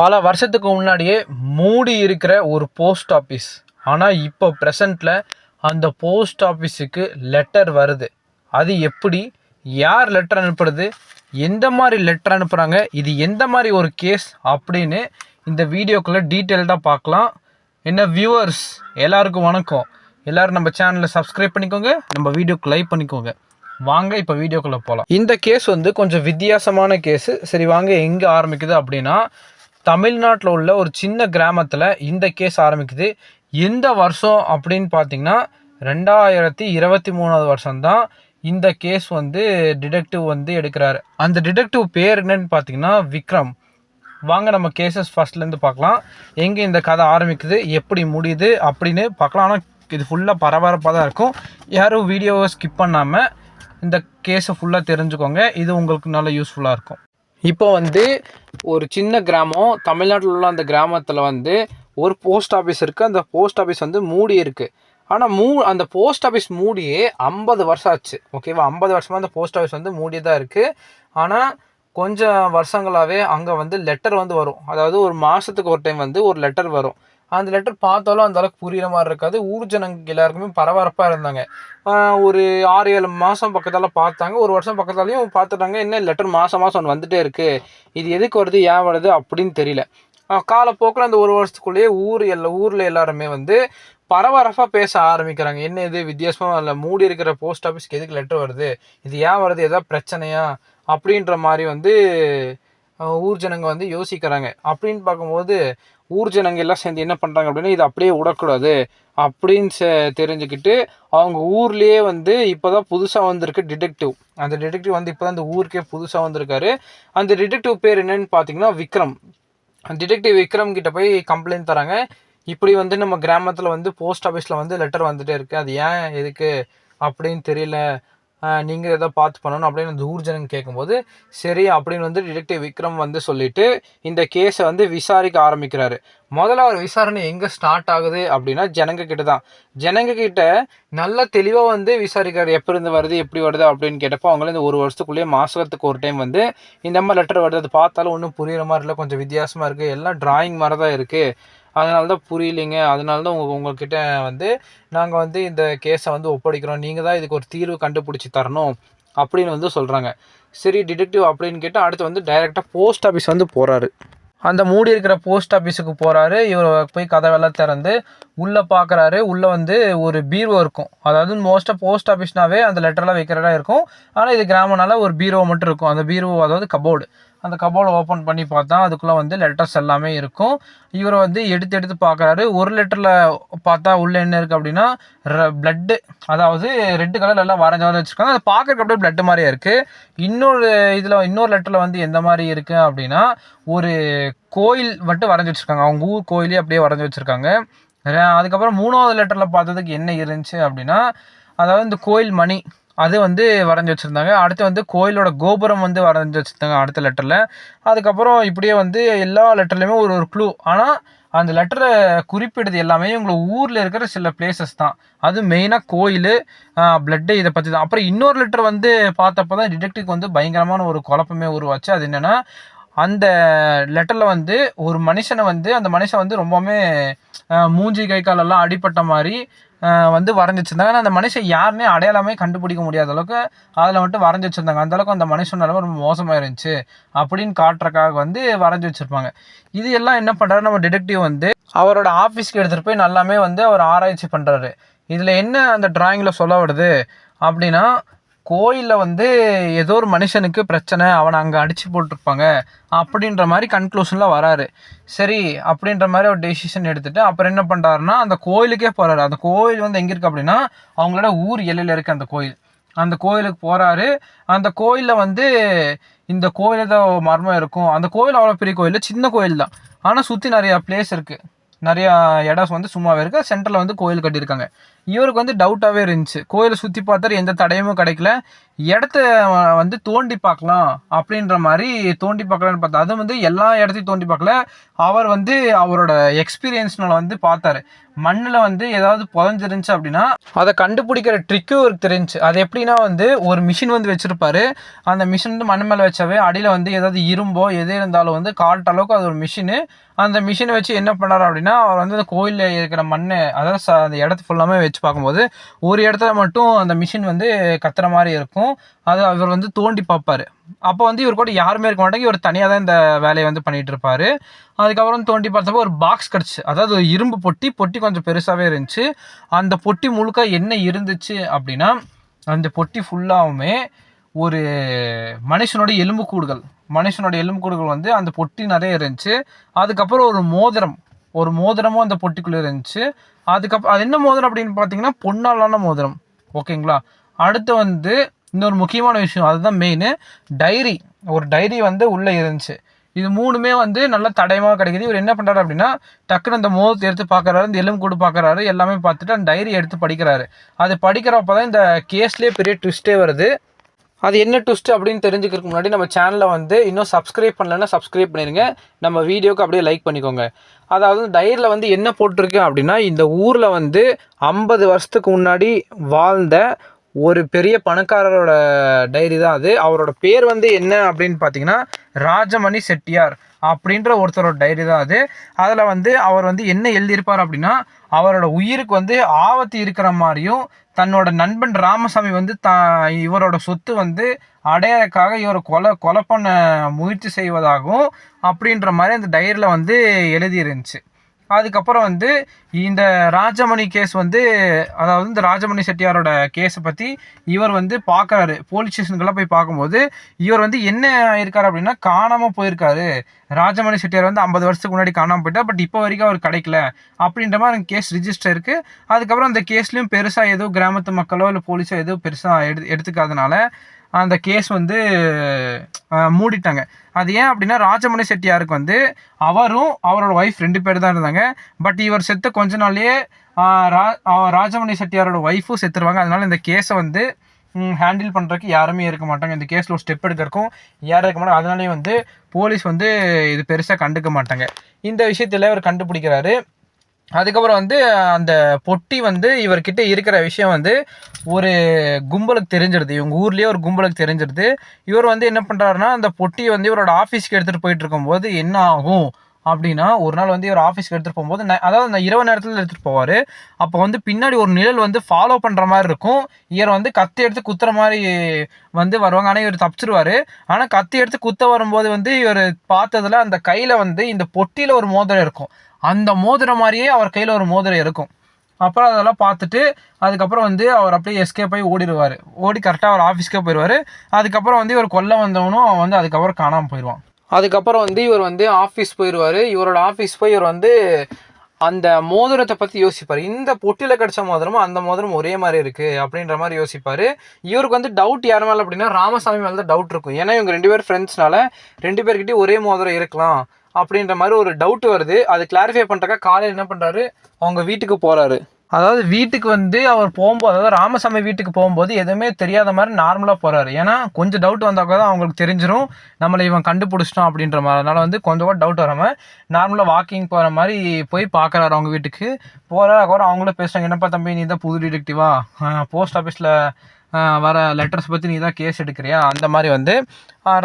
பல வருஷத்துக்கு முன்னாடியே மூடி இருக்கிற ஒரு போஸ்ட் ஆஃபீஸ் ஆனால் இப்போ ப்ரெசண்ட்டில் அந்த போஸ்ட் ஆஃபீஸுக்கு லெட்டர் வருது. அது எப்படி? யார் லெட்டர் அனுப்புறது? எந்த மாதிரி லெட்டர் அனுப்புகிறாங்க இது எந்த மாதிரி ஒரு கேஸ் அப்படின்னு இந்த வீடியோக்குள்ளே டீட்டெயில்டாக பார்க்கலாம். என்ன வியூவர்ஸ் எல்லாருக்கும் வணக்கம். எல்லோரும் நம்ம சேனலை சப்ஸ்கிரைப் பண்ணிக்கோங்க. நம்ம வீடியோக்கு லைக் பண்ணிக்கோங்க. வாங்க இப்போ வீடியோக்குள்ளே போகலாம் இந்த கேஸ் வந்து கொஞ்சம் வித்தியாசமான கேஸு சரி வாங்க எங்கே ஆரம்பிக்குது அப்படின்னா தமிழ்நாட்டில் உள்ள ஒரு சின்ன கிராமத்தில் இந்த கேஸ் ஆரம்பிக்குது. எந்த வருஷம் அப்படின்னு பார்த்தீங்கன்னா ரெண்டாயிரத்தி இருபத்தி மூணாவது வருஷம்தான் இந்த கேஸ் வந்து டிடெக்டிவ் வந்து எடுக்கிறாரு. அந்த டிடெக்டிவ் பேர் என்னன்னு பார்த்தீங்கன்னா விக்ரம். வாங்க நம்ம கேசஸ் ஃபஸ்ட்லேருந்து பார்க்கலாம். எங்கே இந்த கதை ஆரம்பிக்குது எப்படி முடியுது அப்படின்னு பார்க்கலாம். ஆனால் இது ஃபுல்லாக பரபரப்பாக தான் இருக்கும். யாரும் வீடியோவை ஸ்கிப் பண்ணாமல் இந்த கேஸை ஃபுல்லாக தெரிஞ்சுக்கோங்க. இது உங்களுக்கு நல்ல யூஸ்ஃபுல்லாக இருக்கும். இப்போ வந்து ஒரு சின்ன கிராமம் தமிழ்நாட்டில் உள்ள அந்த கிராமத்தில் வந்து ஒரு போஸ்ட் ஆஃபீஸ் இருக்குது அந்த போஸ்ட் ஆஃபீஸ் வந்து மூடி இருக்குது ஆனால் மூ அந்த போஸ்ட் ஆஃபீஸ் மூடியே ஐம்பது வருஷம் ஆச்சு. ஓகேவா ஐம்பது வருஷமாக அந்த போஸ்ட் ஆஃபீஸ் வந்து மூடி தான் இருக்குது ஆனால் கொஞ்சம் வருஷங்களாகவே அங்கே வந்து லெட்டர் வந்து வரும். அதாவது ஒரு மாதத்துக்கு ஒரு டைம் வந்து ஒரு லெட்டர் வரும். அந்த லெட்டர் பார்த்தாலும் அந்த அளவுக்கு புரியுற மாதிரி இருக்காது. ஊர் ஜனங்க எல்லாருக்குமே பரபரப்பாக இருந்தாங்க. ஒரு ஆறு ஏழு மாதம் பக்கத்தால் பார்த்தாங்க. ஒரு வருஷம் பக்கத்தாலையும் பார்த்துட்டாங்க. என்ன லெட்டர் மாதம் மாதம் ஒன்று வந்துகிட்டே இருக்குது இது எதுக்கு வருது ஏன் வருது அப்படின்னு தெரியல. காலப்போக்கில் அந்த ஒரு வருஷத்துக்குள்ளேயே ஊர் எல்லா ஊரில் எல்லாருமே வந்து பரபரப்பாக பேச ஆரம்பிக்கிறாங்க. என்ன இது வித்தியாசமாக இல்லை மூடி இருக்கிற போஸ்ட் ஆஃபீஸ்க்கு எதுக்கு லெட்டர் வருது? இது ஏன் வருது எதாவது பிரச்சனையா? அப்படின்ற மாதிரி வந்து ஊர் ஜனங்க வந்து யோசிக்கிறாங்க. அப்படின்னு பார்க்கும்போது ஊர் ஜனங்க எல்லாம் சேர்ந்து என்ன பண்ணுறாங்க அப்படின்னா இது அப்படியே விடக்கூடாது அப்படின்னு செ- தெரிஞ்சுக்கிட்டு அவங்க ஊர்லேயே வந்து இப்போ தான் புதுசாக வந்திருக்கு டிடெக்டிவ். அந்த டிடெக்டிவ் வந்து இப்போ தான் அந்த ஊருக்கே புதுசாக வந்திருக்காரு. அந்த டிடெக்டிவ் பேர் என்னன்னு பார்த்தீங்கன்னா விக்ரம். டிடெக்டிவ் விக்ரம் கிட்ட போய் கம்ப்ளைண்ட் தராங்க. இப்படி வந்து நம்ம கிராமத்தில் வந்து போஸ்ட் ஆஃபீஸில் வந்து லெட்டர் வந்துகிட்டே இருக்குது அது ஏன் எதுக்கு அப்படின்னு தெரியல. நீங்கள் எதை பார்த்து பண்ணணும் அப்படின்னு அந்த ஊர்ஜனம் கேட்கும்போது சரி அப்படின்னு வந்து டிடெக்டிவ் விக்ரம் வந்து சொல்லிட்டு இந்த கேஸை வந்து விசாரிக்க ஆரம்பிக்கிறாரு. முதல்ல அவர் விசாரணை எங்கே ஸ்டார்ட் ஆகுது அப்படின்னா ஜனங்க கிட்ட தான். ஜனங்க கிட்ட நல்லா தெளிவாக வந்து விசாரிக்கிறார். எப்போ இருந்து வருது எப்படி வருது அப்படின்னு கேட்டப்போ அவங்களே இந்த ஒரு வருஷத்துக்குள்ளேயே மாதத்துக்கு ஒரு டைம் வந்து இந்த மாதிரி லெட்டர் வருது. அது பார்த்தாலும் ஒன்றும் புரியுற மாதிரி இல்லை. கொஞ்சம் வித்தியாசமாக இருக்குது எல்லாம் டிராயிங் மாதிரி தான் இருக்குது அதனால தான் புரியலைங்க. அதனால தான் உங்கள் உங்கள்கிட்ட வந்து நாங்கள் வந்து இந்த கேஸை வந்து ஒப்படைக்கிறோம். நீங்கள் தான் இதுக்கு ஒரு தீர்வு கண்டுபிடிச்சி தரணும் அப்படின்னு வந்து சொல்கிறாங்க சரி டிடெக்டிவ் அப்படின்னு கேட்டால் அடுத்து வந்து டைரெக்டாக போஸ்ட் ஆஃபீஸ் வந்து போகிறாரு அந்த மூடி இருக்கிற போஸ்ட் ஆஃபீஸுக்கு போகிறாரு இவர் போய் கதவெல்லாம் திறந்து உள்ளே பார்க்குறாரு உள்ளே வந்து ஒரு பீரோ இருக்கும். அதாவது மோஸ்ட்டாக போஸ்ட் ஆஃபீஸ்னாவே அந்த லெட்டர்லாம் வைக்கிறதா இருக்கும். ஆனால் இது கிராமனால ஒரு பீரோ மட்டும் இருக்கும். அந்த பீரோ அதாவது கபோர்டு அந்த கபோர்டை ஓப்பன் பண்ணி பார்த்தா அதுக்குள்ளே வந்து லெட்டர்ஸ் எல்லாமே இருக்கும். இவர் வந்து எடுத்து எடுத்து பார்க்குறாரு. ஒரு லெட்டரில் பார்த்தா உள்ளே என்ன இருக்குது அப்படின்னா பிளட்டு அதாவது ரெட் கலர்ல எல்லாம் வரைஞ்ச வரைஞ்சி வச்சுருக்காங்க. அது பார்க்குறக்கு அப்படியே பிளட்டு மாதிரியே இருக்குது இன்னொரு இதில் இன்னொரு லெட்டரில் வந்து எந்த மாதிரி இருக்குது அப்படின்னா ஒரு கோயில் மட்டும் வரைஞ்சி வச்சுருக்காங்க. அவங்க ஊர் கோயிலே அப்படியே வரைஞ்சி வச்சுருக்காங்க. அதுக்கப்புறம் மூணாவது லெட்டரில் பார்த்ததுக்கு என்ன இருந்துச்சு அப்படின்னா அதாவது இந்த கோயில் மணி அது வந்து வரைஞ்சி வச்சுருந்தாங்க. அடுத்து வந்து கோயிலோட கோபுரம் வந்து வரைஞ்சி வச்சுருந்தாங்க அடுத்த லெட்டரில் அதுக்கப்புறம் இப்படியே வந்து எல்லா லெட்டர்லையுமே ஒரு ஒரு க்ளூ ஆனால் அந்த லெட்டரை குறிப்பிடுது எல்லாமே உங்களை ஊரில் இருக்கிற சில பிளேசஸ் தான். அது மெயினாக கோயில் பிளட்டு இதை பற்றி தான். அப்புறம் இன்னொரு லெட்டர் வந்து பார்த்தப்போ தான் டிடெக்டிவ்க்கு வந்து பயங்கரமான ஒரு குழப்பமே உருவாச்சு. அது என்னென்னா அந்த லெட்டரில் வந்து ஒரு மனுஷனை வந்து அந்த மனுஷன் வந்து ரொம்பவுமே மூஞ்சி கை காலெல்லாம் அடிபட்ட மாதிரி வந்து வரைஞ்சி வச்சுருந்தாங்க ஆனால் அந்த மனுஷன் யாருமே அடையாளமே கண்டுபிடிக்க முடியாத அளவுக்கு அதில் மட்டும் வரைஞ்சி வச்சிருந்தாங்க. அந்தளவுக்கு அந்த மனுஷன் நிலமை ரொம்ப மோசமாக இருந்துச்சு அப்படின்னு காட்டுறக்காக வந்து வரைஞ்சி வச்சுருப்பாங்க. இது எல்லாம் என்ன பண்ணுறாரு நம்ம டிடெக்டிவ் வந்து அவரோட ஆஃபீஸ்க்கு எடுத்துகிட்டு போய் நல்லாமே வந்து அவர் ஆராய்ச்சி பண்ணுறாரு இதில் என்ன அந்த டிராயிங்கில் சொல்ல வருது அப்படின்னா கோயிலில் வந்து ஏதோ ஒரு மனுஷனுக்கு பிரச்சனை அவனை அங்கே அடித்து போட்டிருப்பாங்க அப்படின்ற மாதிரி கன்க்ளூஷனில் வராரு. சரி அப்படின்ற மாதிரி ஒரு டெசிஷன் எடுத்துகிட்டு அப்புறம் என்ன பண்ணுறாருன்னா அந்த கோயிலுக்கே போகிறாரு அந்த கோயில் வந்து எங்கே இருக்குது அப்படின்னா அவங்களோட ஊர் எல்லையில் இருக்குது அந்த கோயில். அந்த கோயிலுக்கு போகிறாரு அந்த கோயிலில் வந்து இந்த கோயில் தான் மர்மம் இருக்கும். அந்த கோயில் அவ்வளோ பெரிய கோயில் சின்ன கோயில் தான். ஆனால் சுற்றி நிறையா பிளேஸ் இருக்குது நிறையா இடம் வந்து சும்மாவே இருக்குது சென்டரில் வந்து கோயில் கட்டியிருக்காங்க. இவருக்கு வந்து டவுட்டாகவே இருந்துச்சு. கோயிலை சுற்றி பார்த்தாரு எந்த தடையுமே கிடைக்கல. இடத்த வந்து தோண்டி பார்க்கலாம் அப்படின்ற மாதிரி தோண்டி பார்க்கலான்னு பார்த்தா அது வந்து எல்லா இடத்தையும் தோண்டி பார்க்கல. அவர் வந்து அவரோட எக்ஸ்பீரியன்ஸ்னால வந்து பார்த்தாரு. மண்ணில் வந்து ஏதாவது புதஞ்சிருந்துச்சு அப்படின்னா அதை கண்டுபிடிக்கிற ட்ரிக்கும் இவருக்கு தெரிஞ்சு அது எப்படின்னா வந்து ஒரு மிஷின் வந்து வச்சுருப்பாரு. அந்த மிஷின் வந்து மண் மேலே வச்சாவே அடியில் வந்து ஏதாவது இரும்போ எது இருந்தாலும் வந்து காட்ட அளவுக்கு அது ஒரு மிஷினு அந்த மிஷினை வச்சு என்ன பண்ணார் அப்படின்னா அவர் வந்து அந்த கோயிலில் இருக்கிற மண்ணை அதாவது அந்த இடத்து ஃபுல்லாமே வச்சு பார்க்கும்போது ஒரு இடத்துல மட்டும் அந்த மிஷின் வந்து கத்துற மாதிரி இருக்கும். அது அவர் வந்து தோண்டி பார்ப்பாரு. அப்போ வந்து இவர் கூட யாருமே இருக்க மாட்டாங்க. இவர் தனியாக தான் இந்த வேலையை வந்து பண்ணிட்டு இருப்பார். அதுக்கப்புறம் தோண்டி பார்த்தப்போ ஒரு பாக்ஸ் கிடச்சி. அதாவது ஒரு இரும்பு பொட்டி பொட்டி கொஞ்சம் பெருசாகவே இருந்துச்சு. அந்த பொட்டி முழுக்க என்ன இருந்துச்சு அப்படின்னா அந்த பொட்டி ஃபுல்லாகவுமே ஒரு மனுஷனோட எலும்புக்கூடுகள் மனுஷனோட எலும்புக்கூடுகள் வந்து அந்த பொட்டி நிறைய இருந்துச்சு. அதுக்கப்புறம் ஒரு மோதிரம். ஒரு மோதிரமும் அந்த பொட்டிக்குள்ளே இருந்துச்சு. அதுக்கப்புறம் அது என்ன மோதிரம் அப்படின்னு பார்த்தீங்கன்னா பொன்னாலான மோதிரம். ஓகேங்களா? அடுத்து வந்து இன்னொரு முக்கியமான விஷயம் அதுதான் மெயின் டைரி. ஒரு டைரி வந்து உள்ளே இருந்துச்சு. இது மூணுமே வந்து நல்ல தடயமாக கிடைக்குது. இவர் என்ன பண்ணுறாரு அப்படின்னா டக்குன்னு அந்த மோதத்தை எடுத்து பார்க்குறாரு இந்த எலும்பு கூடு பார்க்குறாரு எல்லாமே பார்த்துட்டு அந்த டைரி எடுத்து படிக்கிறாரு. அது படிக்கிறப்ப தான் இந்த கேஸ்லேயே பெரிய ட்விஸ்ட்டே வருது. அது என்ன ட்விஸ்ட் அப்படின்னு தெரிஞ்சுக்கிறதுக்கு முன்னாடி நம்ம சேனலை வந்து இன்னும் சப்ஸ்கிரைப் பண்ணலன்னா சப்ஸ்கிரைப் பண்ணிடுங்க நம்ம வீடியோக்கு அப்படியே லைக் பண்ணிக்கோங்க. அதாவது டைரியில் வந்து என்ன போட்டிருக்கேன் அப்படின்னா இந்த ஊரில் வந்து ஐம்பது வருஷத்துக்கு முன்னாடி வாழ்ந்த ஒரு பெரிய பணக்காரரோட டைரி தான் அது. அவரோட பேர் வந்து என்ன அப்படின்னு பார்த்தீங்கன்னா ராஜமணி செட்டியார். அப்படின்ற ஒருத்தரோட டைரி தான் அது. அதில் வந்து அவர் வந்து என்ன எழுதியிருப்பார் அப்படின்னா அவரோட உயிருக்கு வந்து ஆபத்து இருக்கிற மாதிரியும் தன்னோட நண்பன் ராமசாமி வந்து தா இவரோட சொத்து வந்து அடையறதுக்காக இவரை கொலை கொலை பண்ண முயற்சி செய்வதாகவும் அப்படின்ற மாதிரி அந்த டைரியில் வந்து எழுதியிருந்துச்சு. அதுக்கப்புறம் வந்து இந்த ராஜமணி கேஸ் வந்து அதாவது இந்த ராஜமணி செட்டியாரோட கேஸை பற்றி இவர் வந்து பார்க்குறாரு. போலீஸ் ஸ்டேஷனுக்கெல்லாம் போய் பார்க்கும்போது இவர் வந்து என்ன இருக்காரு அப்படின்னா காணாமல் போயிருக்காரு. ராஜமணி செட்டியார் வந்து ஐம்பது வருஷத்துக்கு முன்னாடி காணாமல் போயிட்டார். பட் இப்போ வரைக்கும் அவர் கிடைக்கல. அப்படின்ற மாதிரி கேஸ் ரிஜிஸ்டர் இருக்குது அதுக்கப்புறம் அந்த கேஸ்லேயும் பெருசாக எதுவும் கிராமத்து மக்களோ இல்லை போலீஸோ எதுவும் பெருசாக எடு எடுத்துக்காதனால அந்த கேஸ் வந்து மூடிட்டாங்க. அது ஏன் அப்படின்னா ராஜமணி செட்டியாருக்கு வந்து அவரும் அவரோட ஒய்ஃப் ரெண்டு பேர் தான் இருந்தாங்க. பட் இவர் செத்த கொஞ்ச நாள்லேயே ரா- ராஜமணி செட்டியாரோட ஒய்ஃபும் செத்துருவாங்க. அதனால இந்த கேஸை வந்து ஹேண்டில் பண்ணுறதுக்கு யாருமே இருக்க மாட்டாங்க. இந்த கேஸில் ஒரு ஸ்டெப் எடுக்கிறக்கும் யாரும் இருக்க மாட்டாங்க. அதனாலே வந்து போலீஸ் வந்து இது பெருசாக கண்டுக்க மாட்டாங்க. இந்த விஷயத்தில் அவர் கண்டுபிடிக்கிறாரு. அதுக்கப்புறம் வந்து அந்த பொட்டி வந்து இவர்கிட்ட இருக்கிற விஷயம் வந்து ஒரு கும்பலுக்கு தெரிஞ்சிருது இவங்க ஊர்லேயே ஒரு கும்பலுக்கு தெரிஞ்சிருது இவர் வந்து என்ன பண்ணுறாருன்னா அந்த பொட்டியை வந்து இவரோட ஆஃபீஸ்க்கு எடுத்துகிட்டு போயிட்டு இருக்கும்போது என்ன ஆகும் அப்படின்னா ஒரு நாள் வந்து இவர் ஆஃபீஸ்க்கு எடுத்துகிட்டு போகும்போது அதாவது அந்த இரவு நேரத்தில் எடுத்துகிட்டு போவார். அப்போ வந்து பின்னாடி ஒரு நிழல் வந்து ஃபாலோ பண்ணுற மாதிரி இருக்கும். இவர் வந்து கத்தி எடுத்து குத்துற மாதிரி வந்து வருவாங்க. ஆனால் இவர் தப்பிச்சிருவாரு. ஆனால் கத்தி எடுத்து குத்த வரும்போது வந்து இவர் பார்த்ததுல அந்த கையில் வந்து இந்த பொட்டியில் ஒரு மோதிரம் இருக்கும். அந்த மோதிரம் மாதிரியே அவர் கையில் ஒரு மோதிரம் இருக்கும். அப்புறம் அதெல்லாம் பார்த்துட்டு அதுக்கப்புறம் வந்து அவர் அப்படியே எஸ்கேப் ஆகி ஓடிடுவார். ஓடி கரெக்டாக அவர் ஆஃபீஸ்க்கே போயிடுவார். அதுக்கப்புறம் வந்து இவர் கொல்ல வந்தவனும் அவன் வந்து அதுக்கப்புறம் காணாமல் போயிடுவான். அதுக்கப்புறம் வந்து இவர் வந்து ஆஃபீஸ் போயிடுவார். இவரோட ஆஃபீஸ் போய் இவர் வந்து அந்த மோதிரத்தை பற்றி யோசிப்பார். இந்த பொட்டியில் கிடச்ச மோதிரமும் அந்த மோதிரம் ஒரே மாதிரி இருக்குது அப்படின்ற மாதிரி யோசிப்பார். இவருக்கு வந்து டவுட் யார் மேலே அப்படின்னா ராமசாமி மேலே தான் டவுட் இருக்கும். ஏன்னா இவங்க ரெண்டு பேர் ஃப்ரெண்ட்ஸ்னால ரெண்டு பேர்கிட்டயும் ஒரே மோதிரம் இருக்கலாம். அப்படின்ற மாதிரி ஒரு டவுட் வருது. அது கிளாரிஃபை பண்ணுறக்கா காலையில் என்ன பண்ணுறாரு அவங்க வீட்டுக்கு போகிறாரு அதாவது வீட்டுக்கு வந்து அவர் போகும்போது அதாவது ராமசாமி வீட்டுக்கு போகும்போது எதுவுமே தெரியாத மாதிரி நார்மலாக போகிறாரு ஏன்னா கொஞ்சம் டவுட் வந்தால் கூட அவங்களுக்கு தெரிஞ்சிடும் நம்மளை இவன் கண்டுபிடிச்சிட்டோம் அப்படின்ற மாதிரி. அதனால் வந்து கொஞ்சம் கூட டவுட் வராமல் நார்மலாக வாக்கிங் போகிற மாதிரி போய் பார்க்குறாரு அவங்க வீட்டுக்கு. போகிறாரு அதுக்கப்புறம் அவங்களும் பேசுகிறாங்க என்னப்பா தம்பி நீ தான் புது டிடெக்டிவா போஸ்ட் ஆஃபீஸில் வர லெட்டர்ஸ் பற்றி நீ தான் கேஸ் எடுக்கிறியா? அந்த மாதிரி வந்து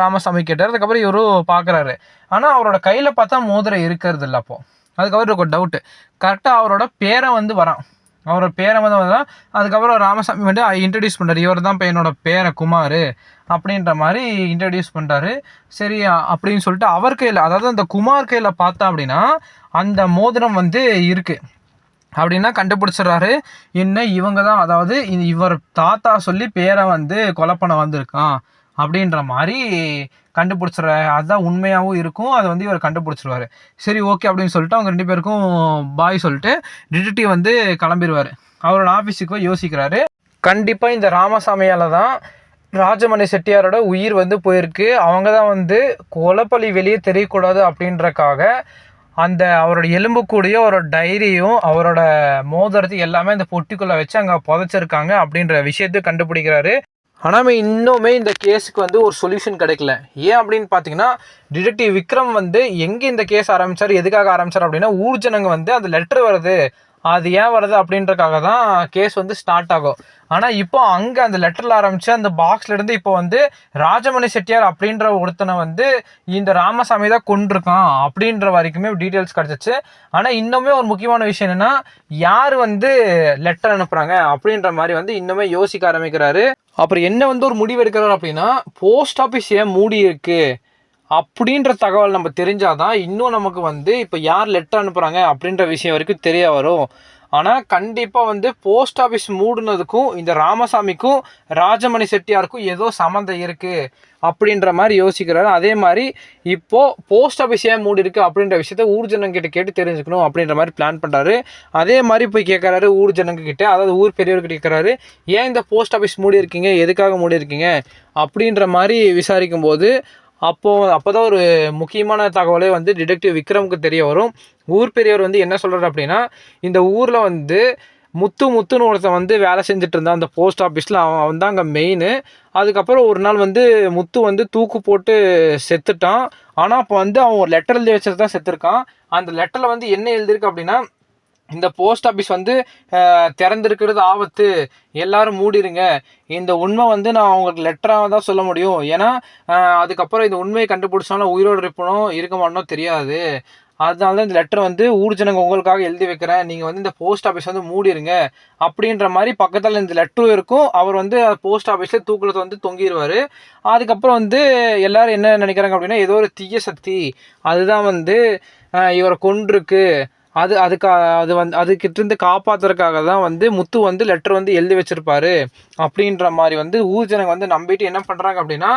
ராமசாமி கேட்டார். அதுக்கப்புறம் இவரும் பார்க்குறாரு ஆனால் அவரோட கையில் பார்த்தா மோதிரம் இருக்கிறது இல்லை அப்போது அதுக்கப்புறம் எனக்கு ஒரு டவுட்டு கரெக்டாக அவரோட பேரை வந்து வரான். அவரோட பேரை வந்து வரான் அதுக்கப்புறம் ராமசாமி வந்து இன்ட்ரடியூஸ் பண்ணுறாரு இவர் தான் என்னோட பேரை குமார். அப்படின்ற மாதிரி இன்ட்ரடியூஸ் பண்ணுறாரு சரி அப்படின்னு சொல்லிட்டு அவர் கையில் அதாவது அந்த குமார் கையில் பார்த்தா அப்படின்னா அந்த மோதிரம் வந்து இருக்குது அப்படின்னா கண்டுபிடிச்சிடுறாரு. என்ன இவங்க தான் அதாவது இவர் தாத்தா சொல்லி பேரை வந்து கொலை பண்ண வந்திருக்கான் அப்படின்ற மாதிரி கண்டுபிடிச்சிடுற அதுதான் உண்மையாகவும் இருக்கும். அதை வந்து இவர் கண்டுபிடிச்சிருவாரு சரி ஓகே அப்படின்னு சொல்லிட்டு அவங்க ரெண்டு பேருக்கும் பாய் சொல்லிட்டு டிடெக்டிவ் வந்து கிளம்பிடுவார் அவரோட ஆஃபீஸுக்கு போய் யோசிக்கிறாரு. கண்டிப்பாக இந்த ராமசாமியால் தான் ராஜமணி செட்டியாரோட உயிர் வந்து போயிருக்கு. அவங்க தான் வந்து கொலப்பழி வெளியே தெரியக்கூடாது அப்படின்றக்காக அந்த அவரோட எலும்புக்கூடையும் அவரோட டைரியும் அவரோட மோதிரத்தையும் எல்லாமே அந்த பொட்டிக்குள்ளே வச்சு அங்கே புதைச்சிருக்காங்க அப்படின்ற விஷயத்தை கண்டுபிடிக்கிறாரு. ஆனால் இன்னுமே இந்த கேஸுக்கு வந்து ஒரு சொல்யூஷன் கிடைக்கல. ஏன் அப்படின்னு பார்த்தீங்கன்னா டிடெக்டிவ் விக்ரம் வந்து எங்கே இந்த கேஸ் ஆரம்பிச்சார் எதுக்காக ஆரம்பிச்சார் அப்படின்னா ஊர்ஜனங்க வந்து அந்த லெட்டர் வருது. அது ஏன் வருது அப்படின்றக்காக தான் கேஸ் வந்து ஸ்டார்ட் ஆகும். ஆனால் இப்போ அங்கே அந்த லெட்டரில் ஆரம்பித்து அந்த பாக்ஸ்லேருந்து இப்போ வந்து ராஜமணி செட்டியார் அப்படின்ற ஒருத்தனை வந்து இந்த ராமசாமி தான் கொண்டிருக்கான் அப்படின்ற வரைக்குமே டீட்டெயில்ஸ் கிடச்சிச்சு. ஆனால் இன்னுமே ஒரு முக்கியமான விஷயம் என்னென்னா யார் வந்து லெட்டர் அனுப்புகிறாங்க அப்படின்ற மாதிரி வந்து இன்னுமே யோசிக்க ஆரம்பிக்கிறாரு. அப்புறம் என்ன வந்து ஒரு முடிவு எடுக்கிறார் அப்படின்னா போஸ்ட் ஆஃபீஸ் ஏன் மூடி இருக்குது அப்படின்ற தகவல் நம்ம தெரிஞ்சாதான் இன்னும் நமக்கு வந்து இப்போ யார் லெட்டர் அனுப்புகிறாங்க அப்படின்ற விஷயம் வரைக்கும் தெரிய வரும். ஆனால் கண்டிப்பாக வந்து போஸ்ட் ஆஃபீஸ் மூடுனதுக்கும் இந்த ராமசாமிக்கும் ராஜமணி செட்டியாருக்கும் ஏதோ சம்மந்தம் இருக்குது அப்படின்ற மாதிரி யோசிக்கிறாரு. அதே மாதிரி இப்போது போஸ்ட் ஆஃபீஸ் ஏன் மூடி இருக்குது அப்படின்ற விஷயத்த ஊர் ஜனங்கிட்ட கேட்டு தெரிஞ்சுக்கணும் அப்படின்ற மாதிரி பிளான் பண்ணுறாரு அதே மாதிரி போய் கேட்குறாரு ஊர் ஜனங்கக்கிட்ட அதாவது ஊர் பெரியவர்கிட்ட கேட்குறாரு ஏன் இந்த போஸ்ட் ஆஃபீஸ் மூடி இருக்கீங்க எதுக்காக மூடி இருக்கீங்க அப்படின்ற மாதிரி விசாரிக்கும்போது அப்போது அப்போ தான் ஒரு முக்கியமான தகவலே வந்து டிடெக்டிவ் விக்ரமுக்கு தெரிய வரும். ஊர் பெரியவர் வந்து என்ன சொல்கிறார் அப்படின்னா இந்த ஊரில் வந்து முத்து முத்துன்னு ஒருத்தன் வந்து வேலை செஞ்சுட்டு இருந்தான் அந்த போஸ்ட் ஆஃபீஸில் அவன் அவன் தான் அங்கே மெயினு அதுக்கப்புறம் ஒரு நாள் வந்து முத்து வந்து தூக்கு போட்டு செத்துட்டான். ஆனால் அப்போ வந்து அவன் ஒரு லெட்டர் எழுதி வச்சுட்டு தான் செத்துருக்கான். அந்த லெட்டரில் வந்து என்ன எழுதியிருக்கு அப்படின்னா இந்த போஸ்ட் ஆஃபீஸ் வந்து திறந்திருக்கிறது ஆபத்து. எல்லாரும் மூடிடுங்க இந்த உண்மை வந்து நான் அவங்களுக்கு லெட்டராக தான் சொல்ல முடியும். ஏன்னா அதுக்கப்புறம் இந்த உண்மையை கண்டுபிடிச்சாலும் உயிரோடு இருப்பணும் இருக்க மாட்டோம் தெரியாது. அதனால தான் இந்த லெட்டர் வந்து ஊர் ஜனங்க உங்களுக்காக எழுதி வைக்கிறேன். நீங்கள் வந்து இந்த போஸ்ட் ஆஃபீஸ் வந்து மூடிடுங்க அப்படின்ற மாதிரி பக்கத்தில் இந்த லெட்டரும் இருக்கும். அவர் வந்து போஸ்ட் ஆஃபீஸில் தூக்கில் வந்து தொங்கிடுவார் அதுக்கப்புறம் வந்து எல்லாரும் என்ன நினைக்கிறாங்க அப்படின்னா ஏதோ ஒரு தீய சக்தி. அதுதான் வந்து இவரை கொன்றிருக்கு. அது அதுக்கு அது வந்து அதுக்கிட்டேருந்து காப்பாற்றுறதுக்காக காப்பாத்துறதுக்காக தான் வந்து முத்து வந்து லெட்டர் வந்து எழுதி வச்சுருப்பாரு. அப்படின்ற மாதிரி வந்து ஊர் ஜனங்க வந்து நம்பிட்டு என்ன பண்ணுறாங்க அப்படின்னா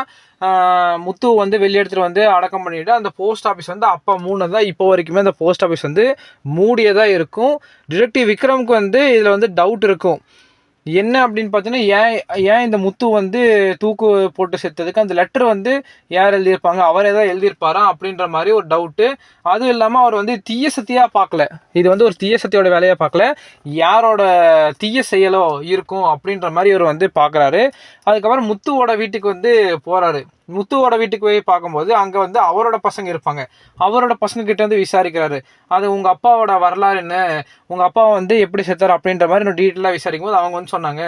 முத்து வந்து வெளியெடுத்துட்டு வந்து அடக்கம் பண்ணிட்டு அந்த போஸ்ட் ஆஃபீஸ் வந்து அப்போ மூணு இப்போ வரைக்குமே அந்த போஸ்ட் ஆஃபீஸ் வந்து மூடியதாக இருக்கும். டிடெக்டிவ் விக்ரமுக்கு வந்து இதில் வந்து டவுட் இருக்கும். என்ன அப்படின்னு பார்த்தீங்கன்னா ஏன் ஏன் இந்த முத்து வந்து தூக்கு போட்டு செத்ததுக்கு அந்த லெட்டர் வந்து யார் எழுதியிருப்பாங்க அவர் ஏதாவது எழுதியிருப்பாரா அப்படின்ற மாதிரி ஒரு டவுட்டு அதுவும் இல்லாமல் அவர் வந்து தீய சக்தியாக பார்க்கல. இது வந்து ஒரு தீய சக்தியோட வேலையாக பார்க்கல. யாரோட தீய செயலோ இருக்கும் அப்படின்ற மாதிரி இவர் வந்து பார்க்குறாரு. அதுக்கப்புறம் முத்துவோட வீட்டுக்கு வந்து போகிறாரு முத்துவோட வீட்டுக்கு போய் பார்க்கும்போது அங்கே வந்து அவரோட பசங்க இருப்பாங்க. அவரோட பசங்க கிட்ட வந்து விசாரிக்கிறாரு. அது உங்கள் அப்பாவோட வரலாறு என்ன? உங்கள் அப்பா வந்து எப்படி செத்தார் அப்படின்ற மாதிரி இன்னும் டீட்டெயிலாக விசாரிக்கும் போது அவங்க வந்து சொன்னாங்க.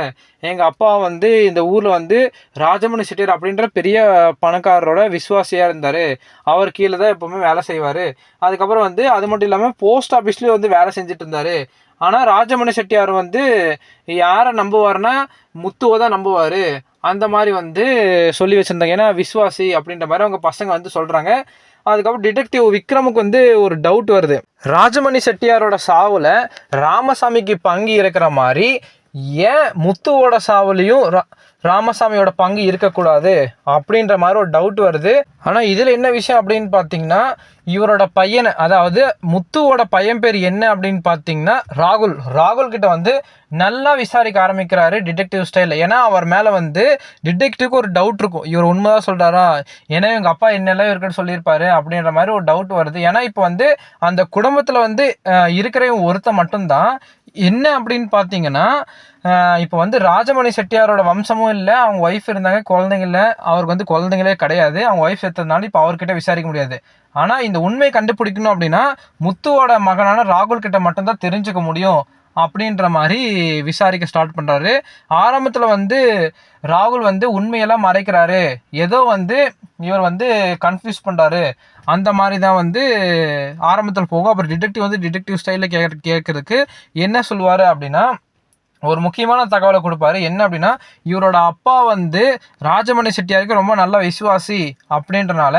எங்கள் அப்பா வந்து இந்த ஊரில் வந்து ராஜமணி செட்டியார் அப்படின்ற பெரிய பணக்காரரோட விசுவாசியாக இருந்தார். அவர் கீழே தான் எப்போவுமே வேலை செய்வார். அதுக்கப்புறம் வந்து அது மட்டும் இல்லாமல் போஸ்ட் ஆஃபீஸ்லேயும் வந்து வேலை செஞ்சுட்டு இருந்தார். ஆனால் ராஜமணி செட்டியார் வந்து யாரை நம்புவார்னா முத்துவை தான் நம்புவார். அந்த மாதிரி வந்து சொல்லி வச்சுருந்தாங்க. ஏன்னா விஸ்வாசி அப்படின்ற மாதிரி அவங்க பசங்க வந்து சொல்கிறாங்க அதுக்கப்புறம் டிடெக்டிவ் விக்ரமுக்கு வந்து ஒரு டவுட் வருது. ராஜமணி செட்டியாரோட சாவில் ராமசாமிக்கு பங்கு இருக்கிற மாதிரி ஏன் முத்துவோட சாவுலையும் ரா ராமசாமியோட பங்கு இருக்கக்கூடாது? அப்படின்ற மாதிரி ஒரு டவுட் வருது. ஆனால் இதில் என்ன விஷயம் அப்படின்னு பார்த்தீங்கன்னா இவரோட பையனை அதாவது முத்துவோட பையன் பேர் என்ன அப்படின்னு பார்த்தீங்கன்னா ராகுல். ராகுல் கிட்ட வந்து நல்லா விசாரிக்க ஆரம்பிக்கிறாரு டிடெக்டிவ் ஸ்டைலில் ஏன்னா அவர் மேலே வந்து டிடெக்டிவ்க்கு ஒரு டவுட் இருக்கும். இவர் உண்மைதான் சொல்கிறாரா ஏன்னா எங்கள் அப்பா என்னெல்லாம் இருக்குன்னு சொல்லியிருப்பாரு அப்படின்ற மாதிரி ஒரு டவுட் வருது. ஏன்னா இப்போ வந்து அந்த குடும்பத்தில் வந்து இருக்கிறவங்க ஒருத்த ஒருத்தன் மட்டும்தான். என்ன அப்படின்னு பார்த்தீங்கன்னா இப்போ வந்து ராஜமணி செட்டியாரோட வம்சமும் இல்லை அவங்க ஒய்ஃப் இருந்தாங்க குழந்தைங்க இல்லை அவருக்கு வந்து குழந்தைங்களே கிடையாது அவங்க ஒய்ஃப் செத்ததுனால இப்போ அவர்கிட்ட விசாரிக்க முடியாது. ஆனால் இந்த உண்மையை கண்டுபிடிக்கணும் அப்படின்னா முத்துவோட மகனான ராகுல் கிட்ட மட்டும்தான் தெரிஞ்சுக்க முடியும் அப்படின்ற மாதிரி விசாரிக்க ஸ்டார்ட் பண்ணுறாரு ஆரம்பத்தில் வந்து ராகுல் வந்து உண்மையெல்லாம் மறைக்கிறாரு. ஏதோ வந்து இவர் வந்து கன்ஃபியூஸ் பண்ணுறாரு அந்த மாதிரி தான் வந்து ஆரம்பத்தில் போகும். அப்புறம் டிடெக்டிவ் வந்து டிடெக்டிவ் ஸ்டைலில் கே கேட்குறதுக்கு என்ன சொல்லுவார் அப்படின்னா ஒரு முக்கியமான தகவலை கொடுப்பாரு. என்ன அப்படின்னா இவரோட அப்பா வந்து ராஜமணி செட்டியாருக்கு ரொம்ப நல்ல விசுவாசி அப்படின்றனால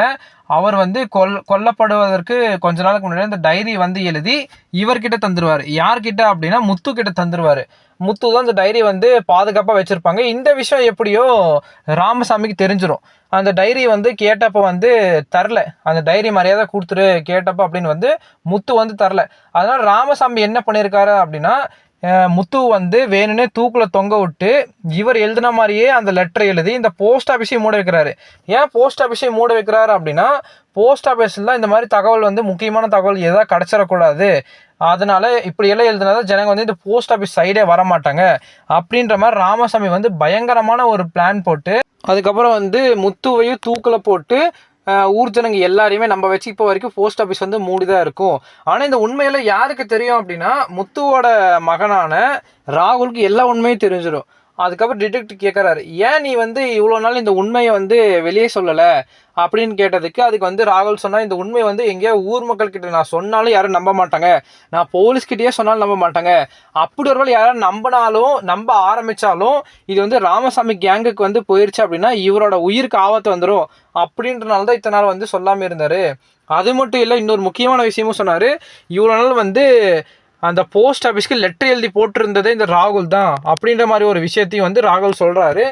அவர் வந்து கொல் கொல்லப்படுவதற்கு கொஞ்ச நாளுக்கு முன்னாடி இந்த டைரி வந்து எழுதி இவர்கிட்ட தந்துருவார். யார்கிட்ட அப்படின்னா முத்து கிட்ட தந்துடுவார் முத்து தான் இந்த டைரி வந்து பாதுகாப்பாக வச்சுருப்பாங்க. இந்த விஷயம் எப்படியோ ராமசாமிக்கு தெரிஞ்சிடும் அந்த டைரி வந்து கேட்டப்போ வந்து தரல. அந்த டைரி மரியாதை கொடுத்துரு கேட்டப்போ அப்படின்னு வந்து முத்து வந்து தரல. அதனால் ராமசாமி என்ன பண்ணியிருக்காரு அப்படின்னா முத்து வந்து வேணும்னே தூக்கில் தொங்க விட்டு இவர் எழுதின மாதிரியே அந்த லெட்டர் எழுதி இந்த போஸ்ட் ஆஃபீஸையும் மூட வைக்கிறாரு. ஏன் போஸ்ட் ஆஃபீஸையும் மூட வைக்கிறாரு அப்படின்னா போஸ்ட் ஆஃபீஸில் இந்த மாதிரி தகவல் வந்து முக்கியமான தகவல் எதாவது கிடச்சிடக்கூடாது. அதனால இப்படி எல்லாம் எழுதுனாதான் ஜனங்க வந்து இந்த போஸ்ட் ஆஃபீஸ் சைடே வர மாட்டாங்க அப்படின்ற மாதிரி ராமசாமி வந்து பயங்கரமான ஒரு பிளான் போட்டு அதுக்கப்புறம் வந்து முத்துவையும் தூக்கில் போட்டு ஊர் ஜனங்க எல்லாரையுமே நம்ம வச்சு இப்போ வரைக்கும் போஸ்ட் ஆஃபீஸ் வந்து மூடி தான் இருக்கும். ஆனால் இந்த உண்மையில யாருக்கு தெரியும் அப்படின்னா முத்துவோட மகனான ராகுலுக்கு எல்லா உண்மையும் தெரிஞ்சிடும் அதுக்கப்புறம் டிடெக்ட் கேட்குறாரு ஏன் நீ வந்து இவ்வளோ நாள் இந்த உண்மையை வந்து வெளியே சொல்லலை? அப்படின்னு கேட்டதுக்கு அதுக்கு வந்து ராகுல் சொன்னால் இந்த உண்மையை வந்து எங்கேயோ ஊர் மக்கள்கிட்ட நான் சொன்னாலும் யாரும் நம்ப மாட்டாங்க. நான் போலீஸ்கிட்டயே சொன்னாலும் நம்ப மாட்டாங்க. அப்படி ஒரு வேளை யாரும் நம்பினாலும் நம்ப ஆரம்பித்தாலும் இது வந்து ராமசாமி கேங்குக்கு வந்து போயிடுச்சு அப்படின்னா இவரோட உயிருக்கு ஆபத்து வந்துடும் அப்படின்றனால தான் இத்தனை நாள் வந்து சொல்லாமல் இருந்தார். அது மட்டும் இல்லை இன்னொரு முக்கியமான விஷயமும் சொன்னார். இவ்வளோ நாள் வந்து அந்த போஸ்ட் ஆஃபீஸ்க்கு லெட்டர் எழுதி போட்டிருந்ததே இந்த ராகுல் தான். அப்படின்ற மாதிரி ஒரு விஷயத்தையும் வந்து ராகுல் சொல்கிறாரு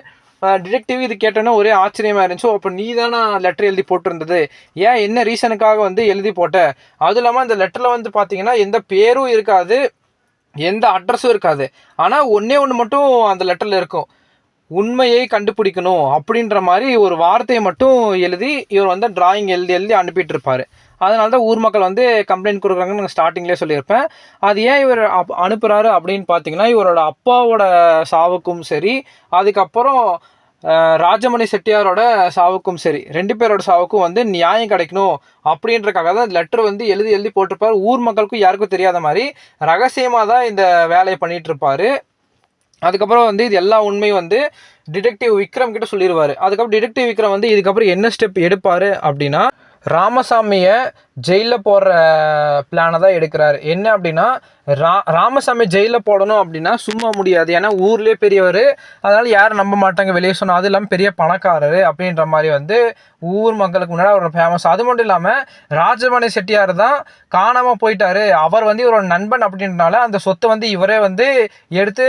டிடெக்டிவ் இது கேட்டோன்னா ஒரே ஆச்சரியமாக இருந்துச்சு. அப்போ நீ தானே லெட்டர் எழுதி போட்டிருந்தது? ஏன் என்ன ரீசனுக்காக வந்து எழுதி போட்ட? அதுவும் இல்லாமல் அந்த லெட்டரில் வந்து பார்த்தீங்கன்னா எந்த பேரும் இருக்காது எந்த அட்ரஸும் இருக்காது. ஆனால் ஒன்றே ஒன்று மட்டும் அந்த லெட்டரில் இருக்கும். உண்மையை கண்டுபிடிக்கணும் அப்படின்ற மாதிரி ஒரு வார்த்தையை மட்டும் எழுதி இவர் வந்து டிராயிங் எழுதி எழுதி அனுப்பிட்டு இருப்பாரு. அதனால தான் ஊர் மக்கள் வந்து கம்ப்ளைண்ட் கொடுக்குறாங்கன்னு நான் ஸ்டார்டிங்லேயே சொல்லியிருப்பேன். அது ஏன் இவர் அப் அனுப்புகிறாரு அப்படின்னு பார்த்தீங்கன்னா இவரோட அப்பாவோட சாவுக்கும் சரி அதுக்கப்புறம் ராஜமணி செட்டியாரோட சாவுக்கும் சரி ரெண்டு பேரோட சாவுக்கும் வந்து நியாயம் கிடைக்கணும் அப்படின்றக்காக தான் லெட்டர் வந்து எழுதி எழுதி போட்டிருப்பாரு. ஊர் மக்களுக்கும் யாருக்கும் தெரியாத மாதிரி ரகசியமாக தான் இந்த வேலையை பண்ணிகிட்டு இருப்பார் அதுக்கப்புறம் வந்து இது எல்லா உண்மையும் வந்து டிடெக்டிவ் விக்ரம் கிட்ட சொல்லிடுவார் அதுக்கப்புறம் டிடெக்டிவ் விக்ரம் வந்து இதுக்கப்புறம் என்ன ஸ்டெப் எடுப்பார் அப்படின்னா ராமசாமியை ஜெயிலில் போடுற பிளானை தான் எடுக்கிறாரு. என்ன அப்படின்னா ரா ராமசாமி ஜெயிலில் போடணும் அப்படின்னா சும்மா முடியாது. ஏன்னா ஊர்லேயே பெரியவர். அதனால் யாரும் நம்ப மாட்டாங்க. வெளியே சொன்னால் அது இல்லாமல் பெரிய பணக்காரர் அப்படின்ற மாதிரி வந்து ஊர் மக்களுக்கு முன்னாடி அவர் ஃபேமஸ் அது மட்டும் இல்லாமல் ராஜமணி செட்டியார் தான் காணாமல் போயிட்டார். அவர் வந்து இவரோட நண்பன் அப்படின்றனால அந்த சொத்தை வந்து இவரே வந்து எடுத்து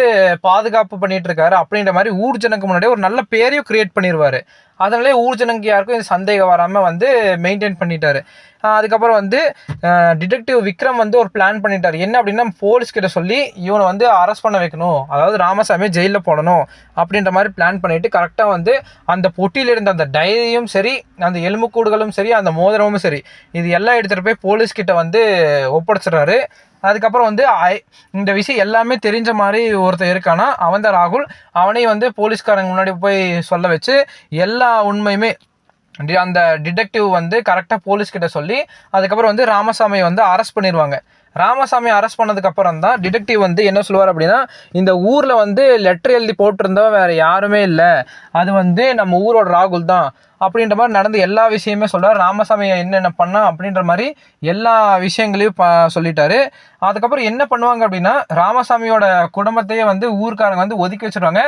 பாதுகாப்பு பண்ணிகிட்டு இருக்காரு அப்படின்ற மாதிரி ஊர் ஜனக்கு முன்னாடி ஒரு நல்ல பேரையும் க்ரியேட் பண்ணிடுவார் அதனாலே ஊர் ஜனங்க யாருக்கும் இந்த சந்தேகம் வராமல் வந்து மெயின்டைன் பண்ணிட்டாரு. அதுக்கப்புறம் வந்து டிடெக்டிவ் விக்ரம் வந்து ஒரு பிளான் பண்ணிட்டார். என்ன அப்படின்னா போலீஸ் கிட்ட சொல்லி இவனை வந்து அரெஸ்ட் பண்ண வைக்கணும். அதாவது ராமசாமி ஜெயிலில் போடணும். அப்படின்ற மாதிரி பிளான் பண்ணிட்டு கரெக்டாக வந்து அந்த பொட்டியில் இருந்த அந்த டைரியும் சரி அந்த எலும்புக்கூடுகளும் சரி அந்த மோதிரமும் சரி இது எல்லாம் எடுத்துகிட்டு போய் போலீஸ் கிட்ட வந்து ஒப்படைச்சிடுறாரு. அதுக்கப்புறம் வந்து ஐ- இந்த விஷயம் எல்லாமே தெரிஞ்ச மாதிரி ஒருத்தர் இருக்கானா? அவன் தான் ராகுல். அவனையும் வந்து போலீஸ்காரங்க முன்னாடி போய் சொல்ல வச்சு எல்லா உண்மையுமே அந்த டிடெக்டிவ் வந்து கரெக்டாக போலீஸ்கிட்ட சொல்லி அதுக்கப்புறம் வந்து ராமசாமியை வந்து அரெஸ்ட் பண்ணிடுவாங்க ராமசாமி அரெஸ்ட் பண்ணதுக்கப்புறம் தான் டிடெக்டிவ் வந்து என்ன சொல்லுவார் அப்படின்னா இந்த ஊரில் வந்து லெட்டர் எழுதி போட்டிருந்தா வேறு யாருமே இல்லை. அது வந்து நம்ம ஊரோட ராகுல் தான். அப்படின்ற மாதிரி நடந்த எல்லா விஷயமே சொல்கிறார் ராமசாமி என்னென்ன பண்ணா அப்படின்ற மாதிரி எல்லா விஷயங்களையும் ப சொல்லிட்டாரு. அதுக்கப்புறம் என்ன பண்ணுவாங்க அப்படின்னா ராமசாமியோட குடும்பத்தையே வந்து ஊர்க்காரங்க வந்து ஒதுக்கி வச்சிருவாங்க.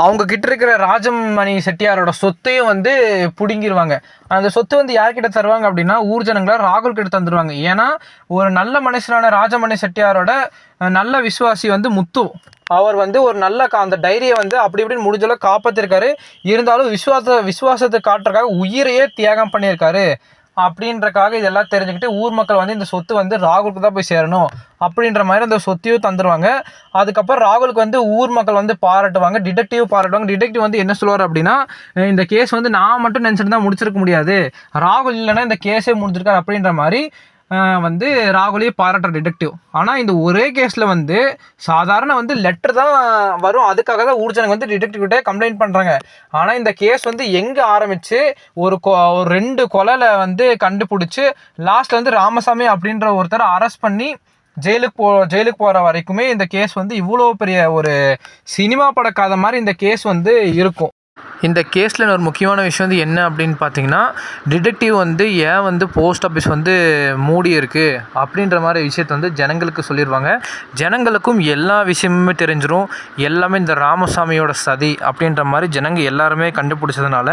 அவங்க கிட்ட இருக்கிற ராஜமணி செட்டியாரோட சொத்தையும் வந்து பிடுங்கிடுவாங்க அந்த சொத்து வந்து யார்கிட்ட தருவாங்க அப்படின்னா ஊர்ஜனங்களாக ராகுல் கிட்ட தந்துடுவாங்க ஏன்னா ஒரு நல்ல மனுஷனான ராஜமணி செட்டியாரோட நல்ல விசுவாசி வந்து முத்து. அவர் வந்து ஒரு நல்ல கா- அந்த டைரியை வந்து அப்படி இப்படின்னு முடிஞ்சளவு காப்பாற்றிருக்காரு இருந்தாலும் விஸ்வாச விசுவாசத்தை காட்டுறதுக்காக உயிரையே தியாகம் பண்ணியிருக்காரு. அப்படின்றக்காக இதெல்லாம் தெரிஞ்சுக்கிட்டு ஊர் மக்கள் வந்து இந்த சொத்து வந்து ராகுலுக்கு தான் போய் சேரணும் அப்படின்ற மாதிரி அந்த சொத்தையும் தந்துடுவாங்க அதுக்கப்புறம் ராகுலுக்கு வந்து ஊர் மக்கள் வந்து பாராட்டுவாங்க. டிடெக்டிவ் பாராட்டுவாங்க. டிடெக்டிவ் வந்து என்ன சொல்லுவார் அப்படின்னா இந்த கேஸ் வந்து நான் மட்டும் நினச்சிட்டு தான் முடிச்சிருக்க முடியாது. ராகுல் இல்லைன்னா இந்த கேஸே முடிஞ்சிருக்காரு அப்படின்ற மாதிரி வந்து ராகுலே பாராட்டுற டிடெக்டிவ் ஆனால் இந்த ஒரே கேஸில் வந்து சாதாரண வந்து லெட்டர் தான் வரும். அதுக்காக தான் ஊர்ஜனங்க வந்து டிடெக்டிவ்கிட்ட கம்ப்ளைண்ட் பண்ணுறாங்க ஆனால் இந்த கேஸ் வந்து எங்கே ஆரம்பித்து ஒரு கொ ஒரு ரெண்டு கொலையில் வந்து கண்டுபிடிச்சி லாஸ்ட்டில் வந்து ராமசாமி அப்படின்ற ஒருத்தரை அரெஸ்ட் பண்ணி ஜெயிலுக்கு போ ஜெயிலுக்கு போகிற வரைக்குமே இந்த கேஸ் வந்து இவ்வளோ பெரிய ஒரு சினிமா பட கதை மாதிரி இந்த கேஸ் வந்து இருக்கும். இந்த கேஸில் ஒரு முக்கியமான விஷயம் வந்து என்ன அப்படின்னு பார்த்தீங்கன்னா டிடெக்டிவ் வந்து ஏன் வந்து போஸ்ட் ஆஃபீஸ் வந்து மூடி இருக்குது அப்படின்ற மாதிரி விஷயத்தை வந்து ஜனங்களுக்கு சொல்லிடுவாங்க ஜனங்களுக்கும் எல்லா விஷயமுமே தெரிஞ்சிடும் எல்லாமே இந்த ராமசாமியோட சதி அப்படின்ற மாதிரி ஜனங்க எல்லாருமே கண்டுபிடிச்சதுனால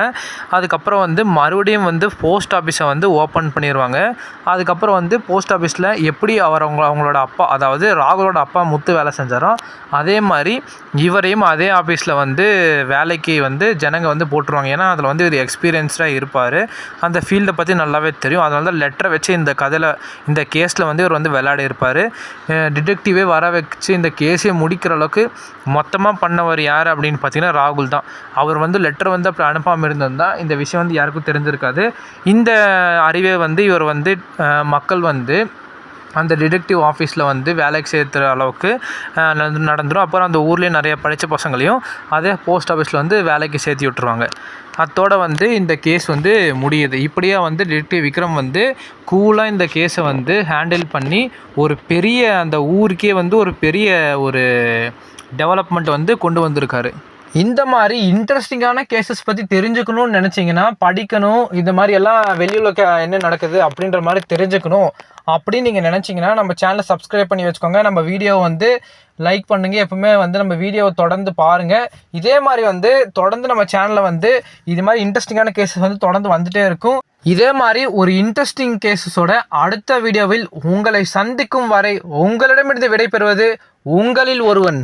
அதுக்கப்புறம் வந்து மறுபடியும் வந்து போஸ்ட் ஆஃபீஸை வந்து ஓப்பன் பண்ணிடுவாங்க அதுக்கப்புறம் வந்து போஸ்ட் ஆஃபீஸில் எப்படி அவர் அவங்க அவங்களோட அப்பா அதாவது ராகுலோட அப்பா முத்து வேலை செஞ்சாரோ அதே மாதிரி இவரையும் அதே ஆஃபீஸில் வந்து வேலைக்கு வந்து ஜனங்க வந்து போட்டுருவாங்க. ஏன்னா அதில் வந்து ஒரு எக்ஸ்பீரியன்ஸ்டாக இருப்பார். அந்த ஃபீல்டை பற்றி நல்லாவே தெரியும். அதனால தான் லெட்டரை வச்சு இந்த கதையில் இந்த கேஸில் வந்து இவர் வந்து விளையாடி இருப்பார். டிடெக்டிவே வர வச்சு இந்த கேஸே முடிக்கிற அளவுக்கு மொத்தமாக பண்ணவர் யார் அப்படின்னு பார்த்தீங்கன்னா ராகுல் தான். அவர் வந்து லெட்டர் வந்து அப்படி அனுப்பாமல் இருந்திருந்தால் இந்த விஷயம் வந்து யாருக்கும் தெரிஞ்சிருக்காது. இந்த அறிவை வந்து இவர் வந்து மக்கள் வந்து அந்த டிடெக்டிவ் ஆஃபீஸில் வந்து வேலைக்கு சேர்த்துற அளவுக்கு நடந்து நடந்துடும் அப்புறம் அந்த ஊர்லேயே நிறைய படித்த பசங்களையும் அதே போஸ்ட் ஆஃபீஸில் வந்து வேலைக்கு சேர்த்து விட்டுருவாங்க. அத்தோடு வந்து இந்த கேஸ் வந்து முடியுது. இப்படியே வந்து டிடெக்டிவ் விக்ரம் வந்து கூலாக இந்த கேஸை வந்து ஹேண்டில் பண்ணி ஒரு பெரிய அந்த ஊருக்கே வந்து ஒரு பெரிய ஒரு டெவலப்மெண்ட் வந்து கொண்டு வந்திருக்காரு. இந்த மாதிரி இன்ட்ரெஸ்டிங்கான கேசஸ் பற்றி தெரிஞ்சுக்கணும்னு நினச்சிங்கன்னா படிக்கணும் இந்த மாதிரி எல்லாம் வெளியில் என்ன நடக்குது அப்படின்ற மாதிரி தெரிஞ்சுக்கணும். அப்படின்னு நீங்கள் நினச்சிங்கன்னா நம்ம சேனலை சப்ஸ்கிரைப் பண்ணி வச்சுக்கோங்க. நம்ம வீடியோ வந்து லைக் பண்ணுங்கள் எப்பவுமே வந்து நம்ம வீடியோவை தொடர்ந்து பாருங்கள் இதே மாதிரி வந்து தொடர்ந்து நம்ம சேனலில் வந்து இது மாதிரி இன்ட்ரெஸ்டிங்கான கேசஸ் வந்து தொடர்ந்து வந்துகிட்டே இருக்கும். இதே மாதிரி ஒரு இன்ட்ரெஸ்டிங் கேசஸோட அடுத்த வீடியோவில் உங்களை சந்திக்கும் வரை உங்களிடமிருந்து விடைபெறுவது உங்களில் ஒருவன்.